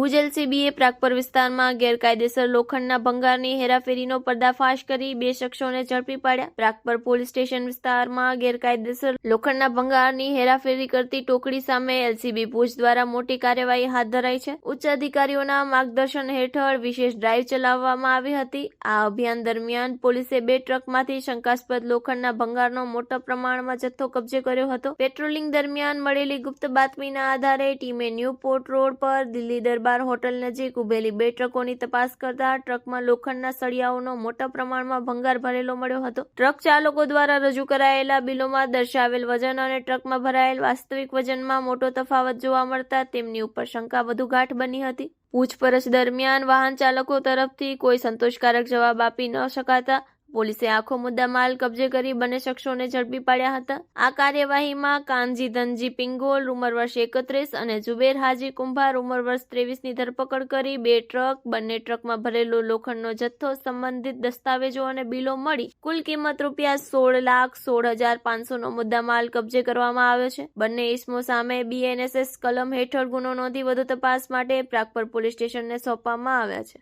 ભુજ એલસીબીએ પ્રાગપર વિસ્તારમાં ગેરકાયદેસર લોખંડના ભંગારની હેરાફેરીનો પર્દાફાશ કરી બે શખ્સોને ઝડપી પાડ્યા. પ્રાગપર પોલીસ સ્ટેશન વિસ્તારમાં ગેરકાયદેસર લોખંડના ભંગારની હેરાફેરી કરતી ટોકડી સામે એલસીબી ભુજ દ્વારા મોટી કાર્યવાહી હાથ ધરાઈ છે. ઉચ્ચ અધિકારીઓના માર્ગદર્શન હેઠળ વિશેષ ડ્રાઈવ ચલાવવામાં આવી હતી. આ અભિયાન દરમિયાન પોલીસે બે ટ્રકમાંથી શંકાસ્પદ લોખંડના ભંગારનો મોટા પ્રમાણમાં જથ્થો કબજે કર્યો હતો. પેટ્રોલિંગ દરમિયાન મળેલી ગુપ્ત બાતમીના આધારે ટીમે ન્યૂ પોર્ટ રોડ પર દિલ્હી દરબાર હોટલ નજીક ઉભેલી બે ટ્રકોની તપાસ કરતા ટ્રકમાં લોખંડના સળિયાઓનો મોટા પ્રમાણમાં ભંગાર ભરેલો મળ્યો હતો. ટ્રક ચાલકો દ્વારા રજૂ કરાયેલા બિલોમાં દર્શાવેલ વજન અને ટ્રકમાં ભરાયેલ વાસ્તવિક વજનમાં મોટો તફાવત જોવા મળતા તેમની ઉપર શંકા વધુ ગાંઠ બની હતી. પૂછપરછ દરમિયાન વાહન ચાલકો તરફથી કોઈ સંતોષકારક જવાબ આપી ન શકાતા પોલીસે આખો મુદ્દામાલ કબજે કરી બંને શખ્સોને ઝડપી પાડ્યા હતા. આ કાર્યવાહીમાં કાનજી, ધનજી, પિંગોલ, ઉંમર વર્ષ એકત્રીસ અને જુબેર હાજી કુંભાર ઉંમર વર્ષ ત્રેવીસની ધરપકડ કરી બે ટ્રક, બંને ટ્રકમાં ભરેલો લોખંડનો જથ્થો સંબંધિત દસ્તાવેજો અને બિલો મળી કુલ કિંમત રૂપિયા સોળ લાખ સોળ હજાર પાંચસોનો મુદ્દામાલ કબજે કરવામાં આવ્યો છે. બંને ઇસમો સામે બીએનએસએસ કલમ હેઠળ ગુનો નોંધી વધુ તપાસ માટે પ્રાગપર પોલીસ સ્ટેશનને સોંપવામાં આવ્યા છે.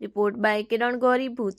Report by Kiran Gauri Bhuj.